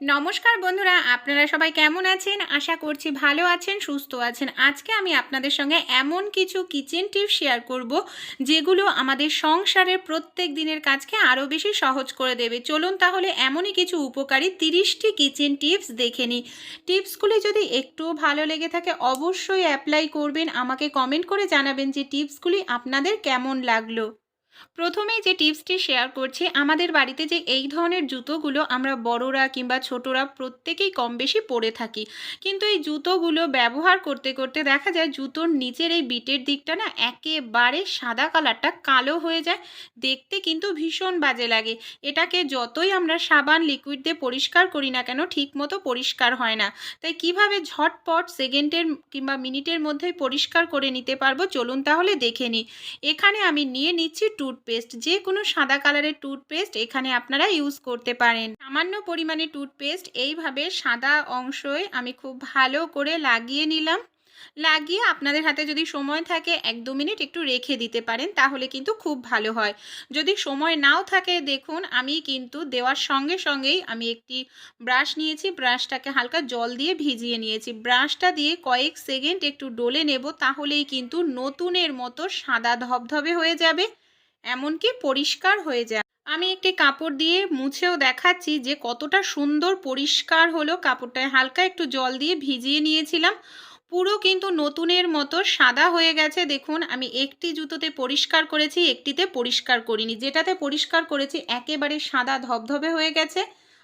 নমস্কার বন্ধুরা, আপনারা সবাই কেমন আছেন? আশা করছি ভালো আছেন, সুস্থ আছেন। আজকে আমি আপনাদের সঙ্গে এমন কিছু কিচেন টিপস শেয়ার করব, যেগুলো আমাদের সংসারের প্রত্যেক দিনের কাজকে আরও বেশি সহজ করে দেবে। চলুন তাহলে এমনই কিছু উপকারী তিরিশটি কিচেন টিপস দেখে নিই। টিপসগুলি যদি একটুও ভালো লেগে থাকে, অবশ্যই অ্যাপ্লাই করবেন। আমাকে কমেন্ট করে জানাবেন যে টিপসগুলি আপনাদের কেমন লাগল। প্রথমেই যে টিপসটি শেয়ার করছি, আমাদের বাড়িতে যে এই ধরনের জুতোগুলো আমরা বড়রা কিংবা ছোটরা প্রত্যেকেই কম বেশি পরে থাকি। কিন্তু এই জুতোগুলো ব্যবহার করতে করতে দেখা যায় জুতোর নিচের এই বিটের দিকটা না একেবারে সাদা কালারটা কালো হয়ে যায়। দেখতে কিন্তু ভীষণ বাজে লাগে। এটাকে যতই আমরা সাবান, লিকুইড দিয়ে পরিষ্কার করি না কেন ঠিকমতো পরিষ্কার হয় না। তাই কীভাবে ঝটপট সেকেন্ডের কিংবা মিনিটের মধ্যেই পরিষ্কার করে নিতে পারব চলুন তাহলে দেখে নিই। এখানে আমি নিয়ে নিচ্ছি টুথপেস্ট যে কোনো সাদা কালারের টুথপেস্ট এখানে আপনারা ইউজ করতে পারেন। সামান্য পরিমাণে টুথপেস্ট এইভাবে সাদা অংশই আমি খুব ভালো করে লাগিয়ে নিলাম। লাগিয়ে আপনাদের হাতে যদি সময় থাকে এক দু মিনিট একটু রেখে দিতে পারেন, তাহলে কিন্তু খুব ভালো হয়। যদি সময় নাও থাকে দেখুন, আমি কিন্তু দেওয়ার সঙ্গে সঙ্গেই আমি একটি ব্রাশ নিয়েছি। ব্রাশটাকে হালকা জল দিয়ে ভিজিয়ে নিয়েছি। ব্রাশটা দিয়ে কয়েক সেকেন্ড একটু ডলে নেব, তাহলেই কিন্তু নতুনের মতো সাদা ধবধবে হয়ে যাবে। এমনকি পরিষ্কার হয়ে যায়। আমি একটি কাপড় দিয়ে মুছেও দেখাচ্ছি যে কতটা সুন্দর পরিষ্কার হলো কাপড়টায়। হালকা একটু জল দিয়ে ভিজিয়ে নিয়েছিলাম। পুরো কিন্তু নতুনের মতো সাদা হয়ে গেছে। দেখুন, আমি একটি জুতোতে পরিষ্কার করেছি, একটিতে পরিষ্কার করিনি। যেটাতে পরিষ্কার করেছি, একেবারে সাদা ধবধবে হয়ে গেছে।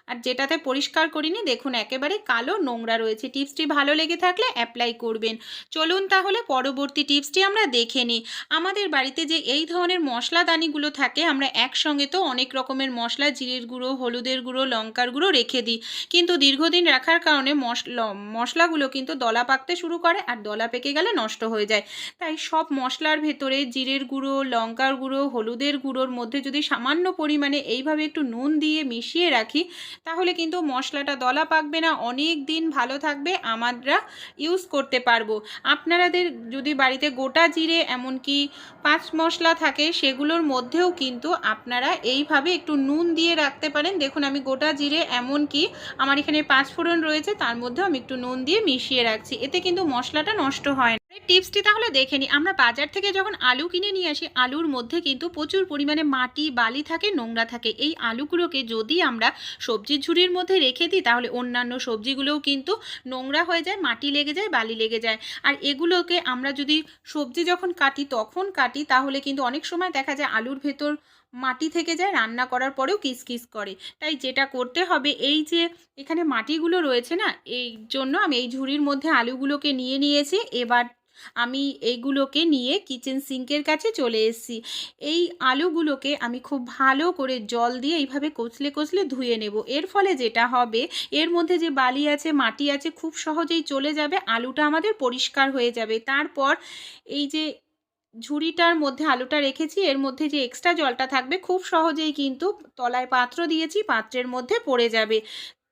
আর যেটাতে পরিষ্কার করিনি, দেখুন একেবারে কালো, নোংরা রয়েছে। টিপসটি ভালো লেগে থাকলে অ্যাপ্লাই করবেন। চলুন তাহলে পরবর্তী টিপসটি আমরা দেখে নিই। আমাদের বাড়িতে যে এই ধরনের মশলাদানিগুলো থাকে, আমরা একসঙ্গে তো অনেক রকমের মশলা, জিরের গুঁড়ো, হলুদের গুঁড়ো, লঙ্কার গুঁড়ো রেখে দিই। কিন্তু দীর্ঘদিন রাখার কারণে মশলা মশলাগুলো কিন্তু দলা পাকতে শুরু করে আর দলা পেকে গেলে নষ্ট হয়ে যায়। তাই সব মশলার ভেতরে জিরের গুঁড়ো, লঙ্কার গুঁড়ো, হলুদের গুঁড়োর মধ্যে যদি সামান্য পরিমাণে এইভাবে একটু নুন দিয়ে মিশিয়ে রাখি তাহলে কিন্তু মশলাটা দলা পাকবে না, অনেক দিন ভালো থাকবে, আমরা ইউজ করতে পারব। আপনারাদের যদি বাড়িতে গোটা জিরে এমনকি পাঁচ মশলা থাকে, সেগুলোর মধ্যেও কিন্তু আপনারা এইভাবে একটু নুন দিয়ে রাখতে পারেন। দেখুন, আমি গোটা জিরে এমনকি আমার এখানে পাঁচ ফোড়ন রয়েছে, তার মধ্যেও আমি একটু নুন দিয়ে মিশিয়ে রাখছি। এতে কিন্তু মশলাটা নষ্ট হয় না। টিপসটি তাহলে দেখে নিই। আমরা বাজার থেকে যখন আলু কিনে নিয়ে আসি, আলুর মধ্যে কিন্তু প্রচুর পরিমাণে মাটি, বালি থাকে, নোংরা থাকে। এই আলুগুলোকে যদি আমরা সবজির ঝুড়ির মধ্যে রেখে দিই, তাহলে অন্যান্য সবজিগুলোও কিন্তু নোংরা হয়ে যায়, মাটি লেগে যায়, বালি লেগে যায়। আর এগুলোকে আমরা যদি সবজি যখন কাটি, তখন কাটি, তাহলে কিন্তু অনেক সময় দেখা যায় আলুর ভেতর মাটি থেকে যায়, রান্না করার পরেও কিসকিস করে। তাই যেটা করতে হবে, এই যে এখানে মাটিগুলো রয়েছে না, এই জন্য আমি এই ঝুড়ির মধ্যে আলুগুলোকে নিয়ে নিয়েছি। এবার আমি এইগুলোকে নিয়ে কিচেন সিঙ্কের কাছে চলে এসেছি। এই আলুগুলোকে আমি খুব ভালো করে জল দিয়ে এইভাবে কচলে কচলে ধুয়ে নেব। এর ফলে যেটা হবে, এর মধ্যে যে বালি আছে, মাটি আছে, খুব সহজেই চলে যাবে, আলুটা আমাদের পরিষ্কার হয়ে যাবে। তারপর এই যে ঝুড়িটার মধ্যে আলুটা রেখেছি, এর মধ্যে যে এক্সট্রা জলটা থাকবে, খুব সহজেই কিন্তু তলায় পাত্র দিয়েছি, পাত্রের মধ্যে পড়ে যাবে।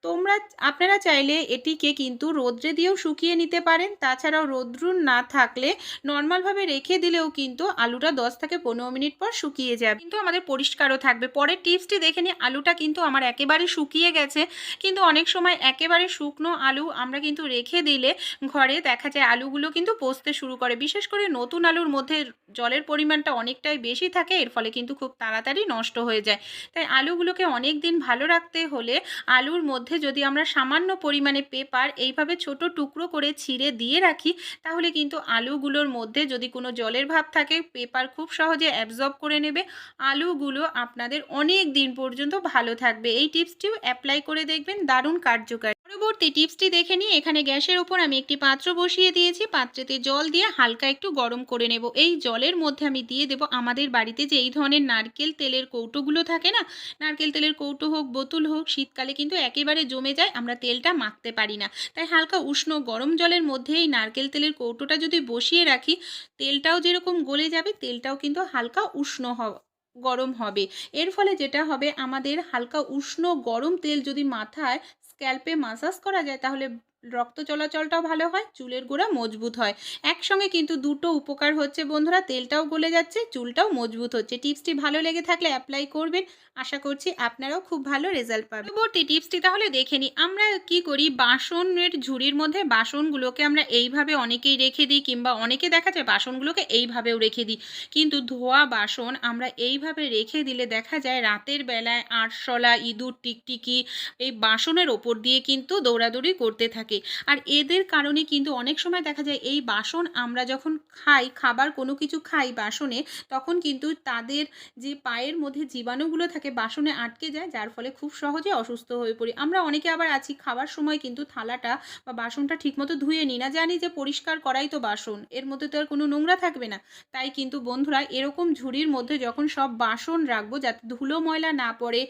তোমরা আপনারা চাইলে এটিকে কিন্তু রোদ্রে দিয়েও শুকিয়ে নিতে পারেন। তাছাড়াও রোদ্রুন না থাকলে নর্মালভাবে রেখে দিলেও কিন্তু আলুটা দশ থেকে পনেরো মিনিট পর শুকিয়ে যাবে। কিন্তু আমাদের পরিষ্কারও থাকবে। পরের টিপসটি দেখে নিই আলুটা কিন্তু আমার একেবারে শুকিয়ে গেছে। কিন্তু অনেক সময় একেবারে শুকনো আলু আমরা কিন্তু রেখে দিলে ঘরে দেখা যায় আলুগুলো কিন্তু পচতে শুরু করে। বিশেষ করে নতুন আলুর মধ্যে জলের পরিমাণটা অনেকটাই বেশি থাকে, এর ফলে কিন্তু খুব তাড়াতাড়ি নষ্ট হয়ে যায়। তাই আলুগুলোকে অনেক দিন ভালো রাখতে হলে আলুর মধ্যে যদি আমরা সামান্য পরিমাণে পেপার এইভাবে ছোট টুকরো করে ছিঁড়ে দিয়ে রাখি, তাহলে কিন্তু আলুগুলোর মধ্যে যদি কোনো জলের ভাব থাকে, পেপার খুব সহজে অ্যাবজর্ব করে নেবে। আলুগুলো আপনাদের অনেক দিন পর্যন্ত ভালো থাকবে। এই টিপসটিও অ্যাপ্লাই করে দেখবেন। দারুণ কার্যকারী পরবর্তী টিপসটি দেখে নিই এখানে গ্যাসের ওপর আমি একটি পাত্র বসিয়ে দিয়েছি। পাত্রেতে জল দিয়ে হালকা একটু গরম করে নেব। এই জলের মধ্যে আমি দিয়ে দেব আমাদের বাড়িতে যে এই ধরনের নারকেল তেলের কৌটোগুলো থাকে না, নারকেল তেলের কৌটো হোক, বোতল হোক, শীতকালে কিন্তু একেবারে জমে যায়, আমরা তেলটা মাখতে পারি না। তাই হালকা উষ্ণ গরম জলের মধ্যে এই নারকেল তেলের কৌটোটা যদি বসিয়ে রাখি, তেলটাও যেরকম গলে যাবে, তেলটাও কিন্তু হালকা উষ্ণ হবে গরম হবে। এর ফলে যেটা হবে, আমাদের হালকা উষ্ণ গরম তেল যদি মাথায় স্ক্যাল্পে মাসাজ করা যায় তাহলে রক্ত চলাচলটাও ভালো হয়, চুলের গোড়া মজবুত হয়। একসঙ্গে কিন্তু দুটো উপকার হচ্ছে বন্ধুরা, তেলটাও গলে যাচ্ছে, চুলটাও মজবুত হচ্ছে। টিপসটি ভালো লেগে থাকলে অ্যাপ্লাই করবেন। আশা করছি আপনারাও খুব ভালো রেজাল্ট পাবেন। পরবর্তী টিপসটি তাহলে দেখে নিই। আমরা কি করি? বাসনের ঝুড়ির মধ্যে বাসনগুলোকে আমরা এইভাবে অনেকেই রেখে দিই কিংবা অনেকে দেখা যায় বাসনগুলোকে এইভাবেও রেখে দিই। কিন্তু ধোয়া বাসন আমরা এইভাবে রেখে দিলে দেখা যায় রাতের বেলায় আরশোলা, ইঁদুর, টিকটিকি এই বাসনের ওপর দিয়ে কিন্তু দৌড়াদৌড়ি করতে থাকে। আর এদের কারণে কিন্তু অনেক সময় দেখা যায় এই বাসন আমরা যখন খাই, খাবার কোনো কিছু খাই বাসনে, তখন কিন্তু তাদের যে পায়ের মধ্যে জীবাণুগুলো থাকে বাসনে আটকে যায়, যার ফলে খুব সহজে অসুস্থ হয়ে পড়ি। আমরা অনেকে আবার আছি, খাবার সময় কিন্তু থালাটা বা বাসনটা ঠিকমতো ধুয়ে নিই না। জানি যে পরিষ্কার করাই তো বাসন, এর মধ্যে তো আর কোনো নোংরা থাকবে না। তাই কিন্তু বন্ধুরা, এরকম ঝুড়ির মধ্যে যখন সব বাসন রাখব, যাতে ধুলো ময়লা না পড়ে,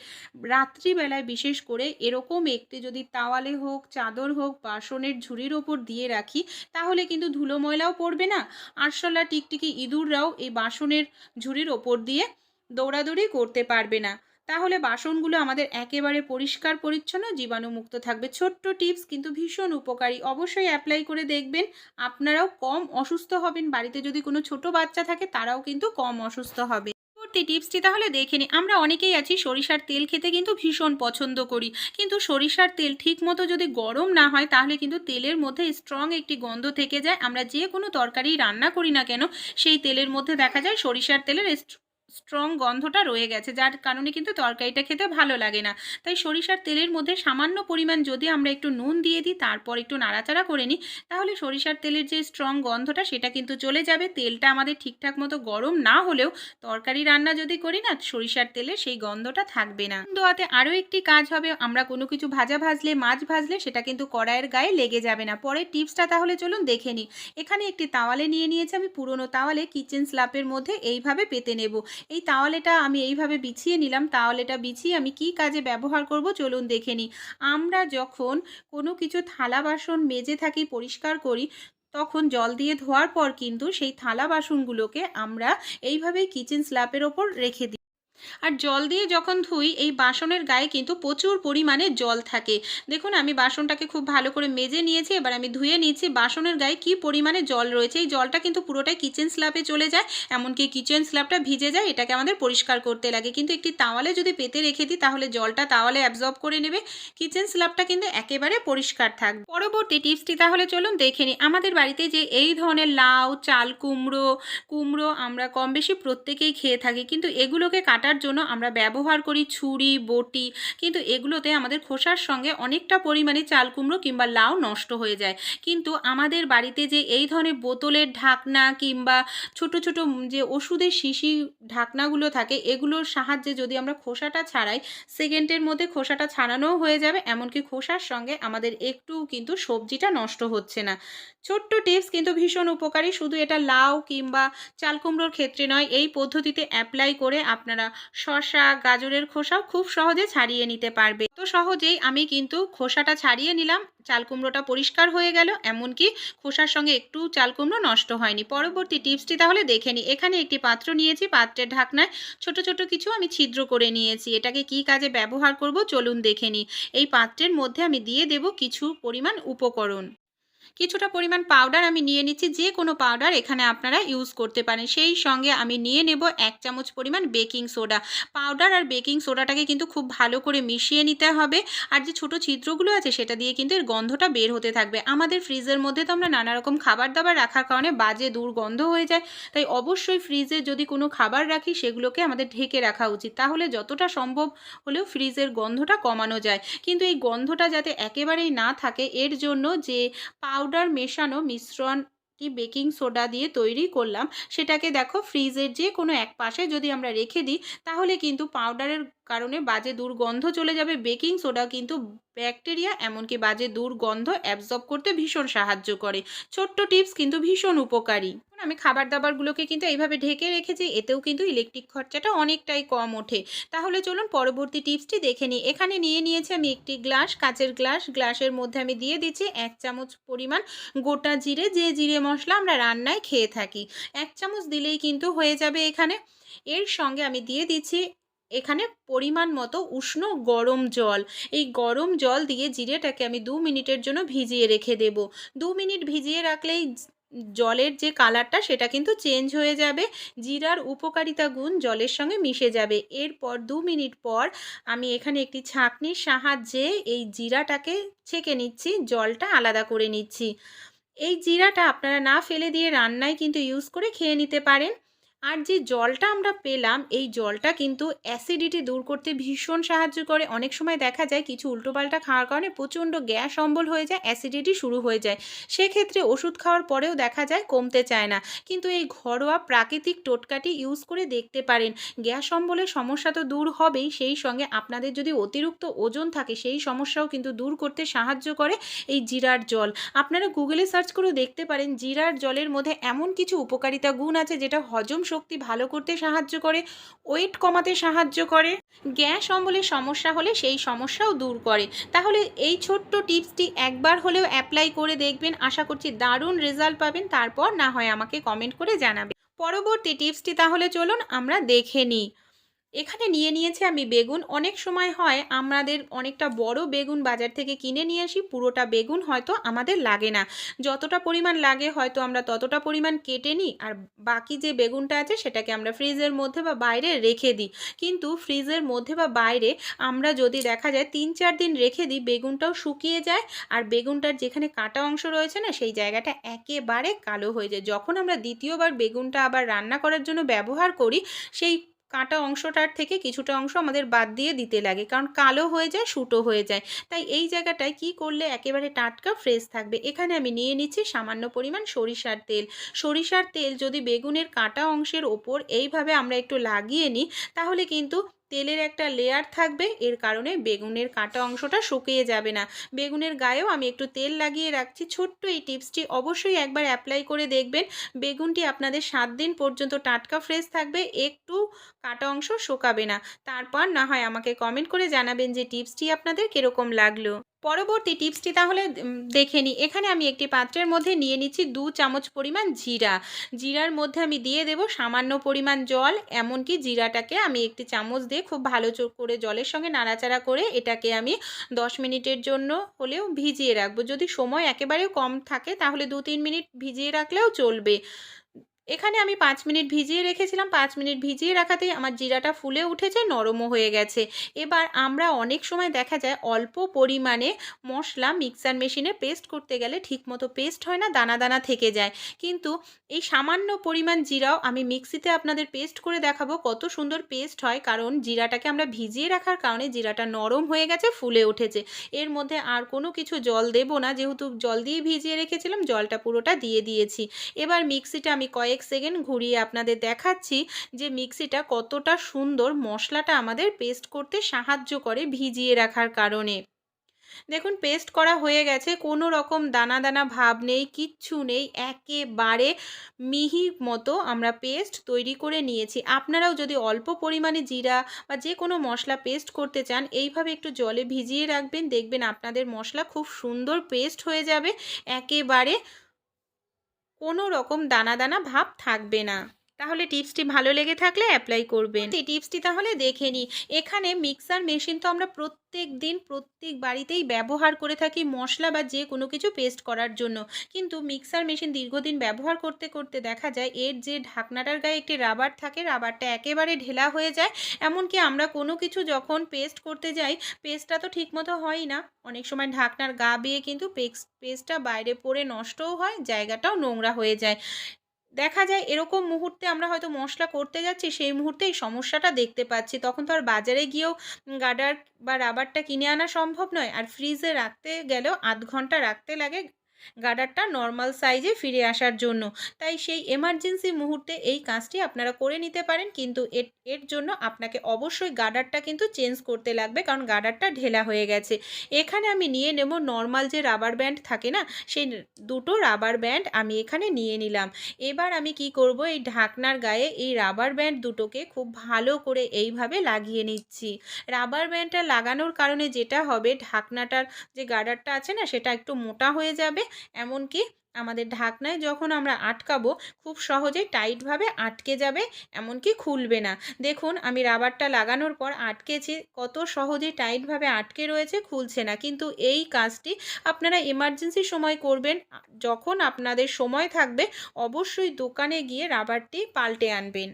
রাত্রিবেলায় বিশেষ করে এরকম একটি যদি তাওয়ালে হোক, চাদর হোক বাসনের ঝুড়ির ওপর দিয়ে রাখি, তাহলে কিন্তু ধুলো ময়লাও পড়বে না। আরশোলা টিকটিকি ইঁদুররাও এই বাসনের ঝুড়ির ওপর দিয়ে দৌড়াদৌড়ি করতে পারবে না। তাহলে বাসনগুলো আমাদের একেবারে পরিষ্কার, পরিচ্ছন্ন, জীবাণুমুক্ত থাকবে। ছোট্ট টিপস কিন্তু ভীষণ উপকারী। অবশ্যই অ্যাপ্লাই করে দেখবেন। আপনারাও কম অসুস্থ হবেন। বাড়িতে যদি কোনো ছোট বাচ্চা থাকে, তারাও কিন্তু কম অসুস্থ হবে। পরবর্তী টিপসটি তাহলে দেখে নিই আমরা অনেকেই আছি সরিষার তেল খেতে কিন্তু ভীষণ পছন্দ করি। কিন্তু সরিষার তেল ঠিকমতো যদি গরম না হয়, তাহলে কিন্তু তেলের মধ্যে স্ট্রং একটি গন্ধ থেকে যায়। আমরা যে কোনো তরকারি রান্না করি না কেন, সেই তেলের মধ্যে দেখা যায় সরিষার তেলের স্ট্রং গন্ধটা রয়ে গেছে, যার কারণে কিন্তু তরকারিটা খেতে ভালো লাগে না। তাই সরিষার তেলের মধ্যে সামান্য পরিমাণ যদি আমরা একটু নুন দিয়ে দিই, তারপর একটু নাড়াচাড়া করে নিই, তাহলে সরিষার তেলের যে স্ট্রং গন্ধটা, সেটা কিন্তু চলে যাবে। তেলটা আমাদের ঠিকঠাক মতো গরম না হলেও তরকারি রান্না যদি করি না, সরিষার তেলে সেই গন্ধটা থাকবে না। দোয়াতে আরও একটি কাজ হবে, আমরা কোনো কিছু ভাজা ভাজলে, মাছ ভাজলে, সেটা কিন্তু কড়াইয়ের গায়ে লেগে যাবে না। পরের টিপসটা তাহলে চলুন দেখে নিই। এখানে একটি তাওয়ালে নিয়ে নিয়েছি আমি, পুরনো তাওয়ালে কিচেন স্ল্যাপের মধ্যে এইভাবে পেতে নেব। এই তাওয়ালেটা আমি এইভাবে বিছিয়ে নিলাম, তাওয়ালেটা বিছিয়ে আমি কি কাজে ব্যবহার করব চলুন দেখে নিই। আমরা যখন কোনো কিছু থালা বাসন মেজে থাকি, পরিষ্কার করি, তখন জল দিয়ে ধোয়ার পর কিন্তু সেই থালা বাসনগুলোকে আমরা এইভাবেই কিচেন স্ল্যাপের ওপর রেখে দিই। আর জল দিয়ে যখন ধুই, এই বাসনের গায়ে কিন্তু প্রচুর পরিমাণে জল থাকে। দেখুন, আমি বাসনটাকে খুব ভালো করে মেজে নিয়েছি, এবার আমি ধুয়ে নিয়েছি বাসনের গায়ে কি পরিমাণে জল রয়েছে। এই জলটা কিন্তু পুরোটাই কিচেন স্ল্যাবে চলে যায়, এমনকি কিচেন স্ল্যাবটা ভিজে যায়, এটাকে আমাদের পরিষ্কার করতে লাগে। কিন্তু একটি তাওয়ালে যদি পেতে রেখে দিই, তাহলে জলটা তাওয়ালে অ্যাবজর্ব করে নেবে। কিচেন স্ল্যাবটা কিন্তু একেবারে পরিষ্কার থাকবে পরবর্তী টিপসটি তাহলে চলুন দেখে নিই। আমাদের বাড়িতে যে এই ধরনের লাউ, চাল কুমড়ো কুমড়ো আমরা কম বেশি প্রত্যেকেই খেয়ে থাকি, কিন্তু এগুলোকে কাটার জন্য আমরা ব্যবহার করি ছুরি, বটি, কিন্তু এগুলোতে আমাদের খোসার সঙ্গে অনেকটা পরিমাণে চাল কুমড়ো কিংবা লাউ নষ্ট হয়ে যায়। কিন্তু আমাদের বাড়িতে যে এই ধরনের বোতলের ঢাকনা কিংবা ছোট ছোট যে ওষুধের শিশি ঢাকনাগুলো থাকে, এগুলোর সাহায্যে যদি আমরা খোসাটা ছাড়াই, সেকেন্ডের মধ্যে খোসাটা ছাড়ানোও হয়ে যাবে। এমনকি খোসার সঙ্গে আমাদের একটু কিন্তু সবজিটা নষ্ট হচ্ছে না। ছোট্ট টিপস কিন্তু ভীষণ উপকারী। শুধু এটা লাউ কিংবা চাল কুমড়োর ক্ষেত্রে নয়, এই পদ্ধতিতে অ্যাপ্লাই করে আপনারা শসা, গাজরের খোসাও খুব সহজে ছাড়িয়ে নিতে পারবে। তো সহজেই আমি কিন্তু খোসাটা ছাড়িয়ে নিলাম। চাল কুমড়োটা পরিষ্কার হয়ে গেল, এমনকি খোসার সঙ্গে একটু চাল কুমড়ো নষ্ট হয়নি। পরবর্তী টিপসটি তাহলে দেখে নিই এখানে একটি পাত্র নিয়েছি, পাত্রের ঢাকনায় ছোট ছোট কিছু আমি ছিদ্র করে নিয়েছি। এটাকে কি কাজে ব্যবহার করব চলুন দেখে নিই এই পাত্রের মধ্যে আমি দিয়ে দেব কিছু পরিমাণ উপকরণ। কিছুটা পরিমাণ পাউডার আমি নিয়ে নিচ্ছি, যে কোনো পাউডার এখানে আপনারা ইউজ করতে পারেন। সেই সঙ্গে আমি নিয়ে নেব এক চামচ পরিমাণ বেকিং সোডা পাউডার আর বেকিং সোডাটাকে কিন্তু খুব ভালো করে মিশিয়ে নিতে হবে। আর যে ছোটো ছিদ্রগুলো আছে, সেটা দিয়ে কিন্তু এর গন্ধটা বের হতে থাকবে। আমাদের ফ্রিজের মধ্যে তো আমরা নানা রকম খাবার দাবার রাখার কারণে বাজে দুর্গন্ধ হয়ে যায়। তাই অবশ্যই ফ্রিজে যদি কোনো খাবার রাখি, সেগুলোকে আমাদের ঢেকে রাখা উচিত। তাহলে যতটা সম্ভব হলেও ফ্রিজের গন্ধটা কমানো যায়। কিন্তু এই গন্ধটা যাতে একেবারেই না থাকে, এর জন্য যে পাউডার মেশানো মিশ্রণ কি বেকিং সোডা দিয়ে তৈরি করলাম, সেটাকে দেখো ফ্রিজের যে কোনো এক পাশে যদি আমরা রেখে দিই, তাহলে কিন্তু পাউডারের কারণে বাজে দুর্গন্ধ চলে যাবে বেকিং সোডা, কিন্তু ব্যাকটেরিয়া এমনকি বাজে দুর্গন্ধ অ্যাবজর্ব করতে ভীষণ সাহায্য করে। ছোট্ট টিপস, কিন্তু ভীষণ উপকারী। আমি খাবার দাবারগুলোকে কিন্তু এইভাবে ঢেকে রেখেছি, এতেও কিন্তু ইলেকট্রিক খরচাটা অনেকটাই কম ওঠে। তাহলে চলুন পরবর্তী টিপসটি দেখে নিই। এখানে নিয়ে নিয়েছি আমি একটি গ্লাস, কাচের গ্লাস। গ্লাসের মধ্যে আমি দিয়ে দিচ্ছি এক চামচ পরিমাণ গোটা জিরে। যে জিরে মশলা আমরা রান্নায় খেয়ে থাকি, এক চামচ দিলেই কিন্তু হয়ে যাবে এখানে। এর সঙ্গে আমি দিয়ে দিচ্ছি এখানে পরিমাণ মতো উষ্ণ গরম জল। এই গরম জল দিয়ে জিরেটাকে আমি দু মিনিটের জন্য ভিজিয়ে রেখে দেব। দু মিনিট ভিজিয়ে রাখলেই জলের যে কালারটা সেটা কিন্তু চেঞ্জ হয়ে যাবে। জিরার উপকারিতা গুণ জলের সঙ্গে মিশে যাবে। এরপর দু মিনিট পর আমি এখানে একটি ছাঁকনির সাহায্যে এই জিরাটাকে ছেঁকে নিচ্ছি, জলটা আলাদা করে নিচ্ছি। এই জিরাটা আপনারা না ফেলে দিয়ে রান্নায় কিন্তু ইউজ করে খেয়ে নিতে পারেন। আর যে জলটা আমরা পেলাম, এই জলটা কিন্তু অ্যাসিডিটি দূর করতে ভীষণ সাহায্য করে। অনেক সময় দেখা যায় কিছু উল্টোপাল্টা খাওয়ার কারণে প্রচণ্ড গ্যাস অম্বল হয়ে যায়, অ্যাসিডিটি শুরু হয়ে যায়। সেক্ষেত্রে ওষুধ খাওয়ার পরেও দেখা যায় কমতে চায় না। কিন্তু এই ঘরোয়া প্রাকৃতিক টোটকাটি ইউজ করে দেখতে পারেন। গ্যাস অম্বলের সমস্যা তো দূর হবেই, সেই সঙ্গে আপনাদের যদি অতিরিক্ত ওজন থাকে, সেই সমস্যাও কিন্তু দূর করতে সাহায্য করে এই জিরার জল। আপনারা গুগলে সার্চ করেও দেখতে পারেন, জিরার জলের মধ্যে এমন কিছু উপকারিতা গুণ আছে যেটা হজম শক্তি ভালো করতে সাহায্য করে, ওয়েট কমাতে সাহায্য করে। গ্যাস অম্বলের সমস্যা হলে সেই সমস্যাও দূর করে। তাহলে এই ছোট্ট টিপসটি একবার হলেও অ্যাপ্লাই করে দেখবেন। আশা করছি দারুণ রেজাল্ট পাবেন। তারপর না হয় আমাকে কমেন্ট করে জানাবেন। পরবর্তী টিপসটি তাহলে চলুন আমরা দেখে নিই। এখানে নিয়ে নিয়েছি আমি বেগুন। অনেক সময় হয় আমাদের অনেকটা বড় বেগুন বাজার থেকে কিনে নিয়ে আসি, পুরোটা বেগুন হয়তো আমাদের লাগে না। যতটা পরিমাণ লাগে হয়তো আমরা ততটা পরিমাণ কেটে নিই আর বাকি যে বেগুনটা আছে সেটাকে আমরা ফ্রিজের মধ্যে বা বাইরে রেখে দিই। কিন্তু ফ্রিজের মধ্যে বা বাইরে আমরা যদি দেখা যায় তিন চার দিন রেখে দিই, বেগুনটাও শুকিয়ে যায় আর বেগুনটার যেখানে কাটা অংশ রয়েছে না সেই জায়গাটা একেবারে কালো হয়ে যায়। যখন আমরা দ্বিতীয়বার বেগুনটা আবার রান্না করার জন্য ব্যবহার করি, সেই কাটা অংশটার থেকে কিছুটা অংশ আমাদের বাদ দিয়ে দিতে লাগে, কারণ কালো হয়ে যায়, সুটো হয়ে যায়। তাই এই জায়গাটায় কি করলে একেবারে টাটকা ফ্রেশ থাকবে? এখানে আমি নিয়ে নিচ্ছি সামান্য পরিমাণ সরিষার তেল। সরিষার তেল যদি বেগুনের কাটা অংশের ওপর এইভাবে আমরা একটু লাগিয়ে নিই, তাহলে কিন্তু তেলের একটা লেয়ার থাকবে, এর কারণে বেগুনের কাটা অংশটা শুকিয়ে যাবে না। বেগুনের গায়েও আমি একটু তেল লাগিয়ে রাখছি। ছোট্ট এই টিপসটি অবশ্যই একবার অ্যাপ্লাই করে দেখবেন। বেগুনটি আপনাদের সাত দিন পর্যন্ত টাটকা ফ্রেশ থাকবে। একটু কাটা অংশ শোকাবে না। তারপর না হয় আমাকে কমেন্ট করে জানাবেন যে টিপসটি আপনাদের কীরকম লাগল। পরবর্তী টিপসটি তাহলে দেখে নিই। এখানে আমি একটি পাত্রের মধ্যে নিয়ে নিচ্ছি দু চামচ পরিমাণ জিরা। জিরার মধ্যে আমি দিয়ে দেব সামান্য পরিমাণ জল, এমনকি জিরাটাকে আমি একটি চামচ দিয়ে খুব ভালো করে জলের সঙ্গে নাড়াচাড়া করে এটাকে আমি দশ মিনিটের জন্য হলেও ভিজিয়ে রাখব। যদি সময় একেবারেও কম থাকে তাহলে দু তিন মিনিট ভিজিয়ে রাখলেও চলবে। এখানে আমি পাঁচ মিনিট ভিজিয়ে রেখেছিলাম। পাঁচ মিনিট ভিজিয়ে রাখাতেই আমার জিরাটা ফুলে উঠেছে, নরমও হয়ে গেছে। এবার আমরা অনেক সময় দেখা যায় অল্প পরিমাণে মশলা মিক্সার মেশিনে পেস্ট করতে গেলে ঠিকমতো পেস্ট হয় না, দানা দানা থেকে যায়। কিন্তু এই সামান্য পরিমাণ জিরাও আমি মিক্সিতে আপনাদের পেস্ট করে দেখাবো কত সুন্দর পেস্ট হয়, কারণ জিরাটাকে আমরা ভিজিয়ে রাখার কারণে জিরাটা নরম হয়ে গেছে, ফুলে উঠেছে। এর মধ্যে আর কোনো কিছু জল দেব না, যেহেতু জল দিয়ে ভিজিয়ে রেখেছিলাম, জলটা পুরোটা দিয়ে দিয়েছি। এবার মিক্সিটা আমি কয়েক সেকেন্ড ঘুরিয়ে আপনাদের দেখাচ্ছি যে মিক্সিটা কতটা সুন্দর মশলাটা আমাদের পেস্ট করতে সাহায্য করে ভিজিয়ে রাখার কারণে। দেখুন পেস্ট করা হয়ে গেছে, কোনো রকম দানা দানা ভাব নেই, কিচ্ছু নেই, একেবারে মিহি মতো আমরা পেস্ট তৈরি করে নিয়েছি। আপনারাও যদি অল্প পরিমাণে জিরা বা যে কোনো মশলা পেস্ট করতে চান, এইভাবে একটু জলে ভিজিয়ে রাখবেন, দেখবেন আপনাদের মশলা খুব সুন্দর পেস্ট হয়ে যাবে, একেবারে কোনো রকম দানা দানা ভাব থাকবে না। তাহলে টিপসটি ভালো লেগে থাকলে অ্যাপ্লাই করবেন। এই টিপসটি তাহলে দেখে নিই এখানে মিক্সার মেশিন তো আমরা প্রত্যেক দিন প্রত্যেক বাড়িতেই ব্যবহার করে থাকি মশলা বা যে কোনো কিছু পেস্ট করার জন্য। কিন্তু মিক্সার মেশিন দীর্ঘদিন ব্যবহার করতে করতে দেখা যায় এর যে ঢাকনাটার গায়ে একটি রাবার থাকে রাবারটা একেবারে ঢেলা হয়ে যায়। এমনকি আমরা কোনো কিছু যখন পেস্ট করতে যাই পেস্টটা তো ঠিকমতো হয়ই না। অনেক সময় ঢাকনার গা বেয়ে কিন্তু পেস্টটা বাইরে পড়ে নষ্টও হয়, জায়গাটাও নোংরা হয়ে যায়। দেখা যায় এরকম মুহূর্তে আমরা হয়তো মশলা করতে যাচ্ছি, সেই মুহূর্তে এই সমস্যাটা দেখতে পাচ্ছি। তখন তো আর বাজারে গিয়েও গাডার বা রাবারটা কিনে আনা সম্ভব নয়। আর ফ্রিজে রাখতে গেলেও আধ ঘণ্টা রাখতে লাগে। গার্ডারটা নর্মাল সাইজে ফিরে আসার জন্য। তাই সেই এমার্জেন্সি মুহূর্তে এই কাজটি আপনারা করে নিতে পারেন, কিন্তু এর জন্য আপনাকে অবশ্যই গার্ডারটা কিন্তু চেঞ্জ করতে লাগবে, কারণ গার্ডারটা ঢেলা হয়ে গেছে। এখানে আমি নিয়ে নেব নর্মাল যে রাবার ব্যান্ড থাকে না, সেই দুটো রাবার ব্যান্ড আমি এখানে নিয়ে নিলাম। এবার আমি কি করব, এই ঢাকনার গায়ে এই রাবার ব্যান্ড দুটোকে খুব ভালো করে এইভাবে লাগিয়ে নিচ্ছি। রাবার ব্যান্ডটা লাগানোর কারণে যেটা হবে, ঢাকনাটার যে গার্ডারটা আছে না, সেটা একটু মোটা হয়ে যাবে এমনকি আমাদের ঢাকনায় যখন আমরা আটকাবো, খুব সহজেই টাইটভাবে আটকে যাবে, এমনকি খুলবে না। দেখুন, আমি রাবারটা লাগানোর পর আটকেছি, কত সহজে টাইটভাবে আটকে রয়েছে, খুলছে না। কিন্তু এই কাজটি আপনারা এমার্জেন্সি সময় করবেন যখন আপনাদের সময় থাকবে, অবশ্যই দোকানে গিয়ে রাবারটি পাল্টে আনবেন।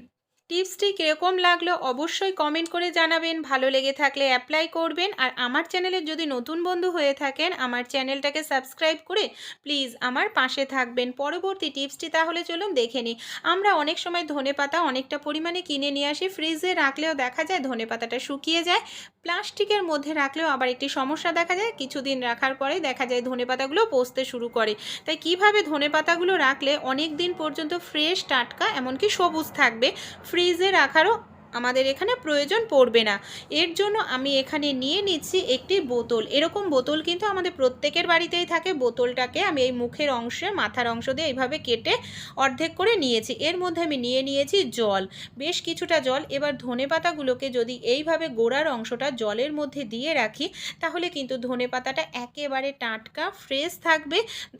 টিপসটি কীরকম লাগল অবশ্যই কমেন্ট করে জানাবেন। ভালো লেগে থাকলে অ্যাপ্লাই করবেন। আর আমার চ্যানেলে যদি নতুন বন্ধু হয়ে থাকেন, আমার চ্যানেলটাকে সাবস্ক্রাইব করে প্লিজ আমার পাশে থাকবেন। পরবর্তী টিপসটি তাহলে চলুন দেখে নিই। আমরা অনেক সময় ধনে পাতা অনেকটা পরিমাণে কিনে নিয়ে আসি। ফ্রিজে রাখলেও দেখা যায় ধনে পাতাটা শুকিয়ে যায়। প্লাস্টিকের মধ্যে রাখলেও আবার একটি সমস্যা দেখা যায়। কিছুদিন রাখার পরে দেখা যায় ধনে পাতাগুলো পচতে শুরু করে। তাই কীভাবে ধনে পাতাগুলো রাখলে অনেক দিন পর্যন্ত ফ্রেশ টাটকা এমনকি সবুজ থাকবে? ফ্রিজে রাখারও আমাদের এখানে প্রয়োজন পড়বে না। এর জন্য আমি এখানে নিয়ে নিচ্ছি একটি বোতল। এরকম বোতল কিন্তু আমাদের প্রত্যেকের বাড়িতেই থাকে। বোতলটাকে আমি এই মুখের অংশে, মাথার অংশ দিয়ে এইভাবে কেটে অর্ধেক করে নিয়েছি। এর মধ্যে আমি নিয়ে নিয়েছি জল। বেশ কিছুটা জল। এবার ধনে পাতাগুলোকে যদি এইভাবে গোড়ার অংশটা জলের মধ্যে দিয়ে রাখি, তাহলে কিন্তু ধনে পাতাটা একেবারে টাটকা, ফ্রেশ থাকবে।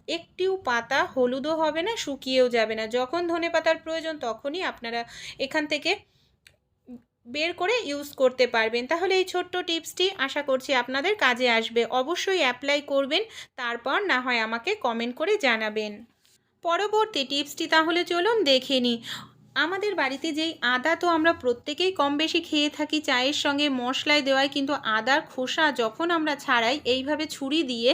একটিও পাতা হলুদও হবে না, শুকিয়েও যাবে না। যখন ধনে পাতার প্রয়োজন, তখনই আপনারা এখান থেকে বের করে ইউজ করতে পারবেন। তাহলে এই ছোট্ট টিপসটি আশা করছি আপনাদের কাজে আসবে। অবশ্যই অ্যাপ্লাই করবেন, তারপর না হয় আমাকে কমেন্ট করে জানাবেন। পরবর্তী টিপসটি তাহলে চলুন দেখে নিই। আমাদের বাড়িতে যেই আদা তো আমরা প্রত্যেকেই কম বেশি খেয়ে থাকি, চায়ের সঙ্গে মশলায় দেওয়ায় কিন্তু আদার খোসা যখন আমরা ছাড়াই এইভাবে ছুরি দিয়ে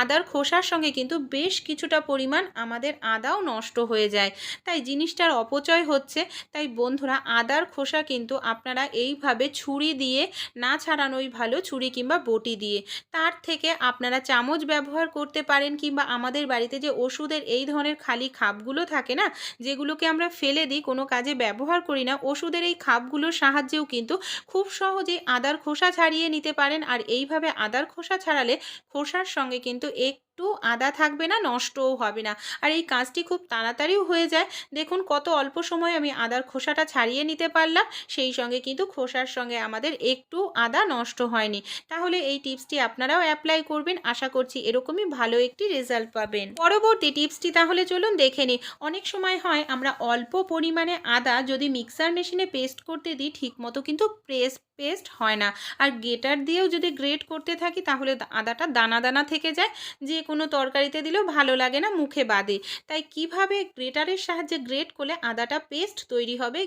আদার খোসার সঙ্গে কিন্তু বেশ কিছুটা পরিমাণ আমাদের আদাও নষ্ট হয়ে যায়। তাই জিনিসটার অপচয় হচ্ছে। তাই বন্ধুরা, আদার খোসা কিন্তু আপনারা এইভাবে ছুরি দিয়ে না ছাড়ানোই ভালো, ছুরি কিংবা বটি দিয়ে। তার থেকে আপনারা চামচ ব্যবহার করতে পারেন কিংবা আমাদের বাড়িতে যে ওষুধের এই ধরনের খালি খাপগুলো থাকে না, যেগুলোকে আমরা ফেলে দিই কোনো কাজে ব্যবহার করি না, ওষুধের এই খাপগুলোর সাহায্যেও কিন্তু খুব সহজেই আদার খোসা ছাড়িয়ে নিতে পারেন। আর এইভাবে আদার খোসা ছাড়ালে খোসার সঙ্গে কিন্তু এক একটু আদা থাকবে না, নষ্টও হবে না। আর এই কাজটি খুব তাড়াতাড়িও হয়ে যায়। দেখুন কত অল্প সময় আমি আদার খোসাটা ছাড়িয়ে নিতে পারলাম। সেই সঙ্গে কিন্তু খোসার সঙ্গে আমাদের একটু আদা নষ্ট হয়নি। তাহলে এই টিপসটি আপনারাও অ্যাপ্লাই করবেন। আশা করছি এরকমই ভালো একটি রেজাল্ট পাবেন। পরবর্তী টিপসটি তাহলে চলুন দেখে নিই। অনেক সময় হয় আমরা অল্প পরিমাণে আদা যদি মিক্সার মেশিনে পেস্ট করতে দিই, ঠিকমতো কিন্তু প্রেস পেস্ট হয় না। আর গেটার দিয়েও যদি গ্রেট করতে থাকি, তাহলে আদাটা দানা দানা থেকে যায়। যে কোনো তরকারিতে দিলেও ভালো লাগে না মুখে বাদে। তাই কীভাবে গ্রেটারের সাহায্যে গ্রেট করলে আদাটা পেস্ট তৈরি হবে,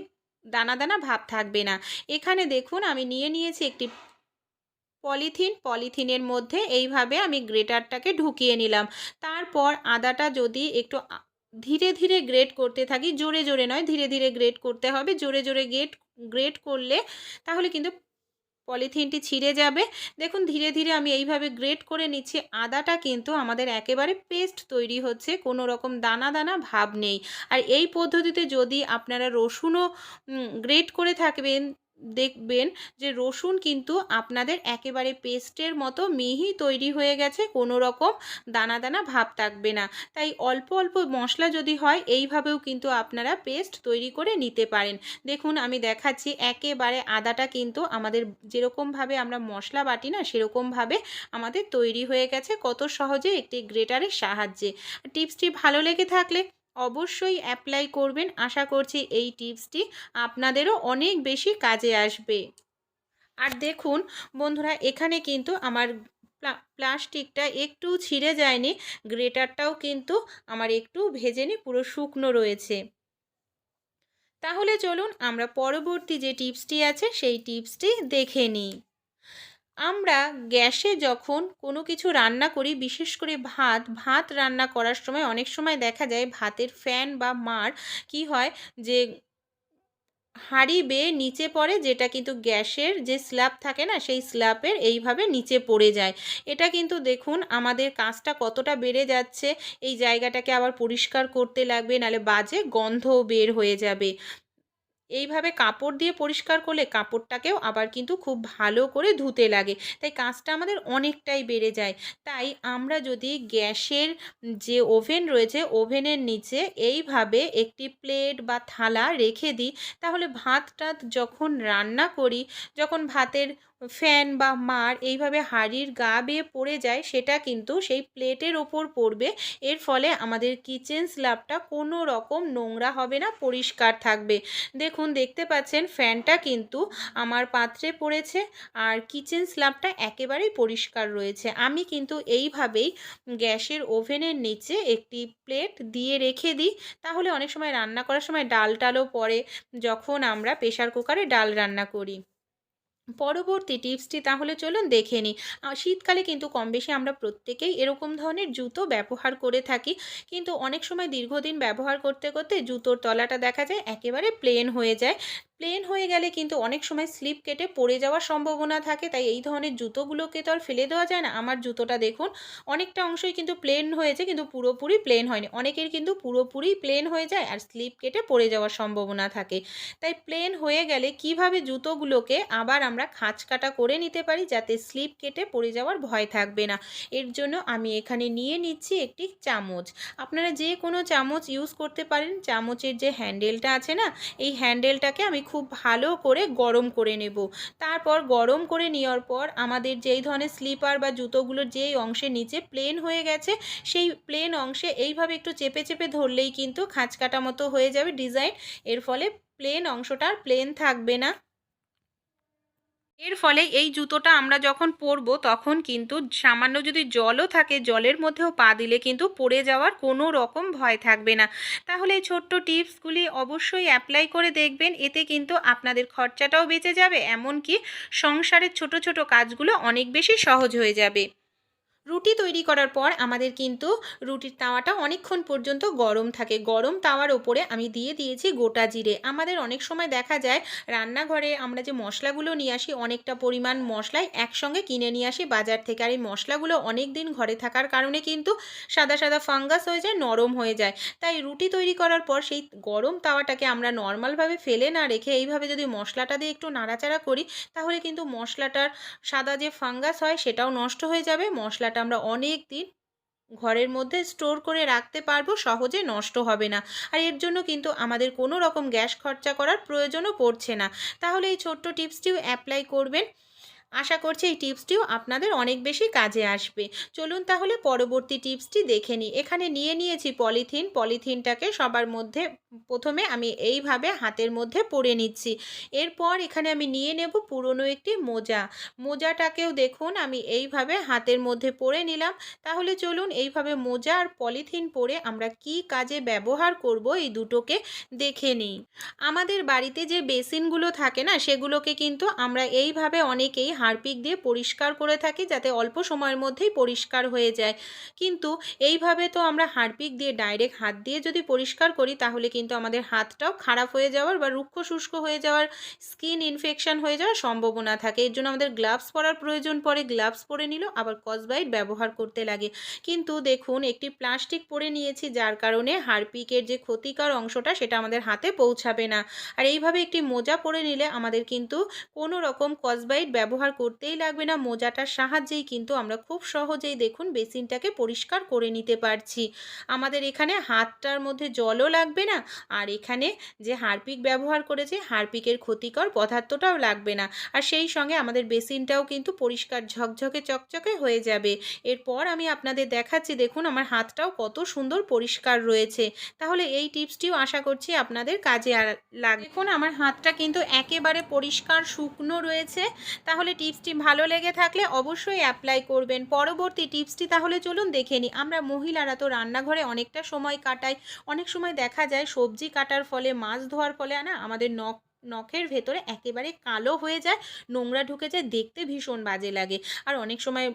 দানা দানা ভাব থাকবে না। এখানে দেখুন, আমি নিয়ে নিয়েছি একটি পলিথিন। পলিথিনের মধ্যে এইভাবে আমি গ্রেটারটাকে ঢুকিয়ে নিলাম। তারপর আদাটা যদি একটু ধীরে ধীরে গ্রেট করতে থাকি, জোরে জোরে নয়, ধীরে ধীরে গ্রেট করতে হবে, জোরে জোরে গ্রেট গ্রেট করলে তাহলে কিন্তু পলিথিনটি ছিঁড়ে যাবে। দেখুন, ধীরে ধীরে আমি এইভাবে গ্রেট করে নিচ্ছি, আদাটা কিন্তু আমাদের একেবারে পেস্ট তৈরি হচ্ছে, কোনো রকম দানা দানা ভাব নেই। আর এই পদ্ধতিতে যদি আপনারা রসুনও গ্রেট করে থাকবেন দেখবেন যে রসুন কিন্তু আপনাদের একেবারে পেস্টের মতো মিহি তৈরি হয়ে গেছে, কোনো রকম দানা দানা ভাব থাকবে না। তাই অল্প অল্প মশলা যদি হয়, এইভাবেও কিন্তু আপনারা পেস্ট তৈরি করে নিতে পারেন। দেখুন, আমি দেখাচ্ছি, একেবারে আদাটা কিন্তু আমাদের যেরকমভাবে আমরা মশলা বাটি না, সেরকমভাবে আমাদের তৈরি হয়ে গেছে। কত সহজে একটি গ্রেটারের সাহায্যে। টিপসটি ভালো লেগে থাকলে অবশ্যই অ্যাপ্লাই করবেন। আশা করছি এই টিপসটি আপনাদেরও অনেক বেশি কাজে আসবে। আর দেখুন বন্ধুরা, এখানে কিন্তু আমার প্লাস্টিকটা একটু ছিঁড়ে যায়নি গ্রেটারটাও কিন্তু আমার একটু ভেজেনি, পুরো শুকনো রয়েছে। তাহলে চলুন আমরা পরবর্তী যে টিপসটি আছে, সেই টিপসটি দেখে নিই। আমরা গ্যাসে যখন কোনো কিছু রান্না করি, বিশেষ করে ভাত ভাত রান্না করার সময় অনেক সময় দেখা যায় ভাতের ফ্যান বা মার কি হয় যে হাঁড়ি বেয়ে নিচে পড়ে যেটা কিন্তু গ্যাসের যে স্ল্যাব থাকে না, সেই স্ল্যাবের এইভাবে নিচে পড়ে যায়। এটা কিন্তু দেখুন আমাদের কাজটা কতটা বেড়ে যাচ্ছে, এই জায়গাটাকে আবার পরিষ্কার করতে লাগবে নালে বাজে গন্ধও বের হয়ে যাবে। এইভাবে কাপড় দিয়ে পরিষ্কার করলে কাপড়টাকেও আবার কিন্তু খুব ভালো করে ধুতে লাগে। তাই কাজটা আমাদের অনেকটাই বেড়ে যায়। তাই আমরা যদি গ্যাসের যে ওভেন রয়েছে, ওভেনের নিচে এইভাবে একটি প্লেট বা থালা রেখে দিই, তাহলে ভাতটা যখন রান্না করি, যখন ভাতের ফ্যান বা মার এইভাবে হাঁড়ির গা বেয়ে পড়ে যায়, সেটা কিন্তু সেই প্লেটের ওপর পড়বে। এর ফলে আমাদের কিচেন স্ল্যাবটা কোনো রকম নোংরা হবে না, পরিষ্কার থাকবে। দেখুন, দেখতে পাচ্ছেন, ফ্যানটা কিন্তু আমার পাত্রে পড়েছে আর কিচেন স্ল্যাবটা একেবারেই পরিষ্কার রয়েছে। আমি কিন্তু এইভাবেই গ্যাসের ওভেনের নিচে একটি প্লেট দিয়ে রেখে দিই। তাহলে অনেক সময় রান্না করার সময় ডাল টালও পড়ে, যখন আমরা প্রেশার কুকারে ডাল রান্না করি। পরবর্তী টিপসটি তাহলে চলুন দেখে নিই। শীতকালে কিন্তু কম বেশি আমরা প্রত্যেকেই এরকম ধরনের জুতো ব্যবহার করে থাকি। কিন্তু অনেক সময় দীর্ঘদিন ব্যবহার করতে করতে জুতোর তলাটা দেখা যায় একেবারে প্লেন হয়ে যায়। প্লেন হয়ে গেলে কিন্তু অনেক সময় স্লিপ কেটে পড়ে যাওয়ার সম্ভাবনা থাকে। তাই এই ধরনের জুতোগুলোকে তো আর ফেলে দেওয়া যায় না। আমার জুতোটা দেখুন, অনেকটা অংশই কিন্তু প্লেন হয়েছে কিন্তু পুরোপুরি প্লেন হয়নি। অনেকের কিন্তু পুরোপুরি প্লেন হয়ে যায় আর স্লিপ কেটে পড়ে যাওয়ার সম্ভাবনা থাকে। তাই প্লেন হয়ে গেলে কীভাবে জুতোগুলোকে আবার আমরা খাঁচ কাটা করে নিতে পারি যাতে স্লিপ কেটে পড়ে যাওয়ার ভয় থাকবে না? এর জন্য আমি এখানে নিয়ে নিচ্ছি একটি চামচ। আপনারা যে কোনো চামচ ইউজ করতে পারেন। চামচের যে হ্যান্ডেলটা আছে না, এই হ্যান্ডেলটাকে আমি খুব ভালো করে গরম করে নেব। তারপর গরম করে নেওয়ার পর আমাদের যেই ধরনের স্লিপার বা জুতোগুলোর যেই অংশে নিচে প্লেন হয়ে গেছে, সেই প্লেন অংশে এইভাবে একটু চেপে চেপে ধরলেই কিন্তু খাঁচ কাটা মতো হয়ে যাবে ডিজাইন। এর ফলে প্লেন অংশটা আর প্লেন থাকবে না। এর ফলে এই জুতোটা আমরা যখন পরব, তখন কিন্তু সামান্য যদি জলও থাকে, জলের মধ্যেও পা দিলে কিন্তু পড়ে যাওয়ার কোনো রকম ভয় থাকবে না। তাহলে এই ছোট্ট টিপসগুলি অবশ্যই অ্যাপ্লাই করে দেখবেন, এতে কিন্তু আপনাদের খরচাটাও বেঁচে যাবে, এমনকি সংসারের ছোট ছোট কাজগুলো অনেক বেশি সহজ হয়ে যাবে। রুটি তৈরি করার পর আমাদের কিন্তু রুটির তাওয়াটা অনেকক্ষণ পর্যন্ত গরম থাকে। গরম তাওয়ার ওপরে আমি দিয়ে দিয়েছি গোটা জিরে। আমাদের অনেক সময় দেখা যায় রান্নাঘরে আমরা যে মশলাগুলো নিয়ে আসি, অনেকটা পরিমাণ মশলাই একসঙ্গে কিনে নিয়ে আসি বাজার থেকে। আর এই মশলাগুলো অনেক দিন ঘরে থাকার কারণে কিন্তু সাদা সাদা ফাঙ্গাস হয়ে যায়, নরম হয়ে যায়। তাই রুটি তৈরি করার পর সেই গরম তাওয়াটাকে আমরা নর্মালভাবে ফেলে না রেখে এইভাবে যদি মশলাটা দিয়ে একটু নাড়াচাড়া করি, তাহলে কিন্তু মশলাটার সাদা যে ফাঙ্গাস হয় সেটাও নষ্ট হয়ে যাবে মশলা মশলাটা আমরা অনেক দিন ঘরের মধ্যে স্টোর করে রাখতে পারব, সহজে নষ্ট হবে না। আর এর জন্য কিন্তু আমাদের কোনো রকম গ্যাস খরচা করার প্রয়োজনও পড়ছে না। তাহলে এই ছোট্ট টিপসটিও অ্যাপ্লাই করবেন। আশা করছি এই টিপসটিও আপনাদের অনেক বেশি কাজে আসবে। চলুন তাহলে পরবর্তী টিপসটি দেখে নিই। এখানে নিয়ে নিয়েছি পলিথিন। পলিথিনটাকে সবার মধ্যে, প্রথমে আমি এইভাবে হাতের মধ্যে পরে নিচ্ছি। এরপর এখানে আমি নিয়ে নেব পুরনো একটি মোজা। মোজাটাকেও দেখুন, আমি এইভাবে হাতের মধ্যে পরে নিলাম। তাহলে চলুন এইভাবে মোজা আর পলিথিন পরে আমরা কি কাজে ব্যবহার করব এই দুটোকে দেখে নিই। আমাদের বাড়িতে যে বেসিনগুলো থাকে না, সেগুলোকে কিন্তু আমরা এইভাবে অনেকেই হারপিক দিয়ে পরিষ্কার করে থাকি যাতে অল্প সময়ের মধ্যেই পরিষ্কার হয়ে যায়। কিন্তু এইভাবে তো আমরা হারপিক দিয়ে ডাইরেক্ট হাত দিয়ে যদি পরিষ্কার করি, তাহলে কিন্তু আমাদের হাতটাও খারাপ হয়ে যাওয়ার বা রুক্ষ শুষ্ক হয়ে যাওয়ার, স্কিন ইনফেকশন হয়ে যাওয়ার সম্ভাবনা থাকে। এর জন্য আমাদের গ্লাভস পরার প্রয়োজন পড়ে। গ্লাভস পরে নিল আবার কসবাইট ব্যবহার করতে লাগে। কিন্তু দেখুন, একটি প্লাস্টিক পরে নিয়েছি, যার কারণে হারপিকের যে ক্ষতিকর অংশটা, সেটা আমাদের হাতে পৌঁছাবে না। আর এইভাবে একটি মোজা পরে নিলে আমাদের কিন্তু কোনো রকম কসবাইট ব্যবহার করতেই লাগবে না। মোজাটার সাহায্যেই কিন্তু আমরা খুব সহজেই দেখুন বেসিনটাকে পরিষ্কার করে নিতে পারছি। আমাদের এখানে হাতটার মধ্যে জলও লাগবে না আর এখানে যে হারপিক ব্যবহার করেছে হারপিকের ক্ষতিকর পদার্থটাও লাগবে না। আর সেই সঙ্গে আমাদের বেসিনটাও কিন্তু পরিষ্কার ঝকঝকে চকচকে হয়ে যাবে। এরপর আমি আপনাদের দেখাচ্ছি, দেখুন আমার হাতটাও কত সুন্দর পরিষ্কার রয়েছে। তাহলে এই টিপসটিও আশা করছি আপনাদের কাজে আর লাগে, দেখুন আমার হাতটা কিন্তু একেবারে পরিষ্কার শুকনো রয়েছে। তাহলে টিপসটি ভালো লেগে থাকলে অবশ্যই অ্যাপ্লাই করবেন। পরবর্তী টিপসটি তাহলে চলুন দেখে নিই। আমরা মহিলারা তো রান্নাঘরে অনেকটা সময় কাটাই। অনেক সময় দেখা যায় সবজি কাটার ফলে, মাছ ধোয়ার ফলে, না, আমাদের নখ, নখের ভেতরে একেবারে কালো হয়ে যায়। নোংরা ঢুকে যায়। দেখতে ভীষণ বাজে লাগে। আর অনেক সময়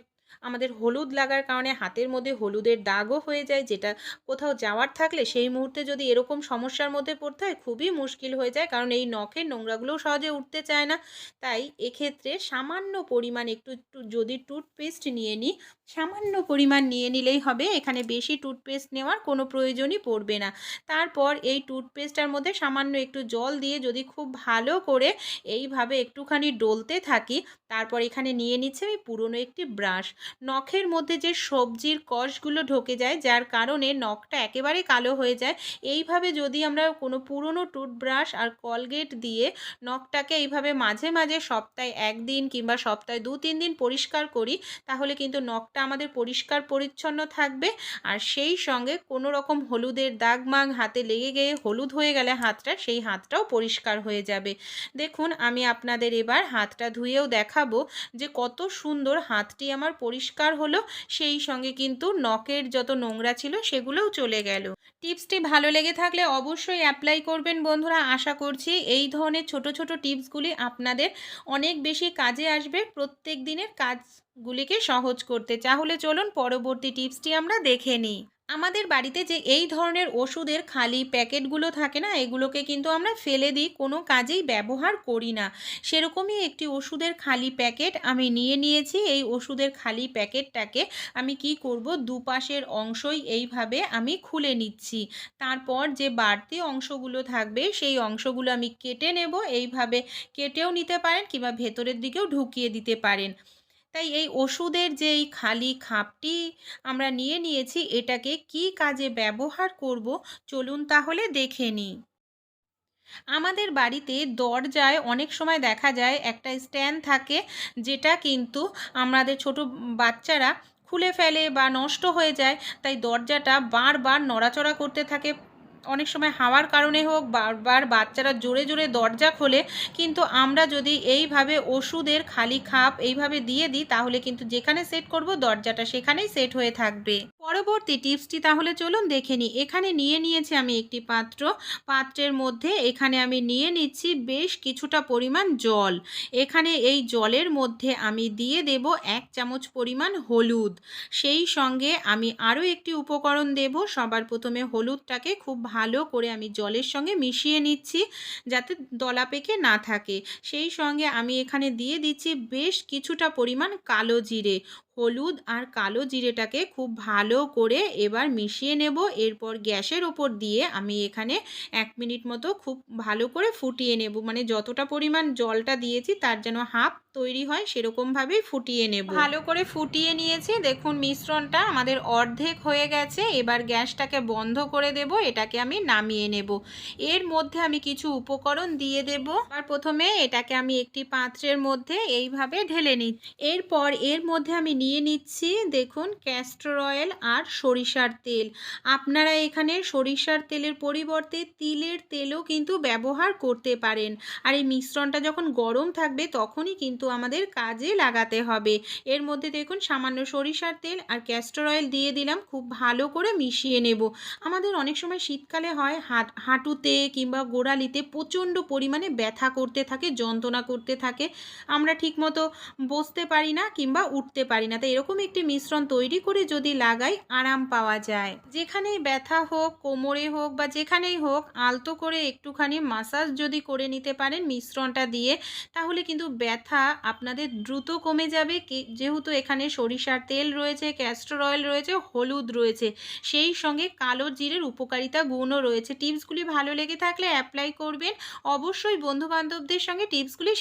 আমাদের হলুদ লাগার কারণে হাতের মধ্যে হলুদের দাগও হয়ে যায়, যেটা কোথাও যাওয়ার থাকলে সেই মুহূর্তে যদি এরকম সমস্যার মধ্যে পড়তে হয়, খুবই মুশকিল হয়ে যায়। কারণ এই নখের নোংরাগুলোও সহজে উঠতে চায় না। তাই এক্ষেত্রে সামান্য পরিমাণ একটু একটু যদি টুথপেস্ট নিয়ে নিই সামান্য পরিমাণ নিয়ে নিলেই হবে। এখানে বেশি টুথপেস্ট নেওয়ার কোনো প্রয়োজনই পড়বে না। তারপর এই টুথপেস্টটার মধ্যে সামান্য একটু জল দিয়ে যদি খুব ভালো করে এইভাবে একটুখানি ডলতে থাকি, তারপর এখানে নিয়ে নিচ্ছে আমি পুরনো একটি ব্রাশ। নখের মধ্যে যে সবজির কষগুলো ঢোকে যায়, যার কারণে নখটা একেবারে কালো হয়ে যায়, এইভাবে যদি আমরা কোনো পুরনো টুথব্রাশ আর কলগেট দিয়ে নখটাকে এইভাবে মাঝে মাঝে সপ্তাহে একদিন কিংবা সপ্তাহে দু তিন দিন পরিষ্কার করি, তাহলে কিন্তু নখটা আমাদের পরিষ্কার পরিচ্ছন্ন থাকবে। আর সেই সঙ্গে কোনো রকম হলুদের দাগ মাগ হাতে লেগে গিয়ে হলুদ হয়ে গেলে হাতটা, সেই হাতটাও পরিষ্কার হয়ে যাবে। দেখুন, আমি আপনাদের এবার হাতটা ধুয়েও দেখাবো যে কত সুন্দর হাতটি আমার পরিষ্কার হলো। সেই সঙ্গে কিন্তু নখের যত নোংরা ছিল সেগুলোও চলে গেল। টিপসটি ভালো লেগে থাকলে অবশ্যই অ্যাপ্লাই করবেন বন্ধুরা। আশা করছি এই ধরনের ছোট ছোট টিপসগুলি আপনাদের অনেক বেশি কাজে আসবে। প্রত্যেক দিনের কাজগুলিকে সহজ করতে। তাহলে চলুন পরবর্তী টিপসটি আমরা দেখে নিই। আমাদের বাড়িতে যে এই ধরনের ওষুধের খালি প্যাকেটগুলো থাকে না, এগুলোকে কিন্তু আমরা ফেলে দিই, কোনো কাজেই ব্যবহার করি না। সেরকমই একটি ওষুধের খালি প্যাকেট আমি নিয়ে নিয়েছি। এই ওষুধের খালি প্যাকেটটাকে আমি কি করব, দুপাশের অংশই এইভাবে আমি খুলে নিচ্ছি। তারপর যে বাড়তি অংশগুলো থাকবে, সেই অংশগুলো আমি কেটে নেব। এইভাবে কেটেও নিতে পারেন কিংবা ভেতরের দিকেও ঢুকিয়ে দিতে পারেন। তাই এই ওষুধের যে এই খালি খাপটি আমরা নিয়ে নিয়েছি, এটাকে কি কাজে ব্যবহার করব চলুন তাহলে দেখে নিই। আমাদের বাড়িতে দরজায় অনেক সময় দেখা যায় একটা স্ট্যান্ড থাকে, যেটা কিন্তু আমাদের ছোট বাচ্চারা খুলে ফেলে বা নষ্ট হয়ে যায়, তাই দরজাটা বারবার নড়াচড়া করতে থাকে অনেক সময় হাওয়ার কারণে হোক, বারবার বাচ্চারা জোরে জোরে দরজা খোলে, কিন্তু আমরা যদি এইভাবে ওষুধের খালি খাপ এইভাবে দিয়ে দিই, তাহলে কিন্তু যেখানে সেট করব, দরজাটা সেখানেই সেট হয়ে থাকবে। পরবর্তী টিপসটি তাহলে চলুন দেখে নিই। এখানে নিয়ে নিয়েছি আমি একটি পাত্র। পাত্রের মধ্যে এখানে আমি নিয়ে নিচ্ছি বেশ কিছুটা পরিমাণ জল। এখানে এই জলের মধ্যে আমি দিয়ে দেব এক চামচ পরিমাণ হলুদ। সেই সঙ্গে আমি আরও একটি উপকরণ দেব। সবার প্রথমে হলুদটাকে খুব ভালো করে আমি জলের সঙ্গে মিশিয়ে নিচ্ছি যাতে দলা পেকে না থাকে। সেই সঙ্গে আমি এখানে দিয়ে দিচ্ছি বেশ কিছুটা পরিমাণ কালো জিরে। হলুদ আর কালো জিরেটাকে খুব ভালো করে এবার মিশিয়ে নেব। এরপর গ্যাসের ওপর দিয়ে আমি এখানে এক মিনিট মতো খুব ভালো করে ফুটিয়ে নেব। মানে যতটা পরিমাণ জলটা দিয়েছি তার যেন হাফ তৈরি হয় সেরকমভাবেই ফুটিয়ে নেব। ভালো করে ফুটিয়ে নিয়েছি। দেখুন মিশ্রণটা আমাদের অর্ধেক হয়ে গেছে। এবার গ্যাসটাকে বন্ধ করে দেব। এটাকে আমি নামিয়ে নেব। এর মধ্যে আমি কিছু উপকরণ দিয়ে দেব। আর প্রথমে এটাকে আমি একটি পাত্রের মধ্যে এইভাবে ঢেলে নিই এরপর এর মধ্যে আমি নিয়ে নিচ্ছি। দেখুন ক্যাস্টর অয়েল আর সরিষার তেল। আপনারা এখানে সরিষার তেলের পরিবর্তে তিলের তেলও কিন্তু ব্যবহার করতে পারেন। আর এই মিশ্রণটা যখন গরম থাকবে, তখনই কিন্তু আমাদের কাজে লাগাতে হবে। এর মধ্যে দেখুন, সামান্য সরিষার তেল আর ক্যাস্টর অয়েল দিয়ে দিলাম। খুব ভালো করে মিশিয়ে নেব। আমাদের অনেক সময় শীতকালে হয়, হাট, হাঁটুতে কিংবা গোড়ালিতে প্রচণ্ড পরিমাণে ব্যথা করতে থাকে, যন্ত্রণা করতে থাকে। আমরা ঠিকমতো বসতে পারি না কিংবা উঠতে পারি না তাই এরকম একটি মিশ্রণ তৈরি করে যদি লাগাই, আরাম পাওয়া যায়। যেখানেই ব্যথা হোক, কোমরে হোক বা যেখানেই হোক, আলতো করে একটুখানি মাসাজ যদি করে নিতে পারেন মিশ্রণটা দিয়ে, তাহলে কিন্তু ব্যথা আপনাদের দ্রুত কমে যাবে। যেহেতু এখানে সরিষার তেল রয়েছে ক্যাস্টর অয়েল রয়েছে, হলুদ রয়েছে, সেই সঙ্গে কালো জিরের উপকারিতা গুণও রয়েছে। টিপসগুলি ভালো লেগে থাকলে অ্যাপ্লাই করবেন। অবশ্যই বন্ধুবান্ধবদের সঙ্গে টিপসগুলি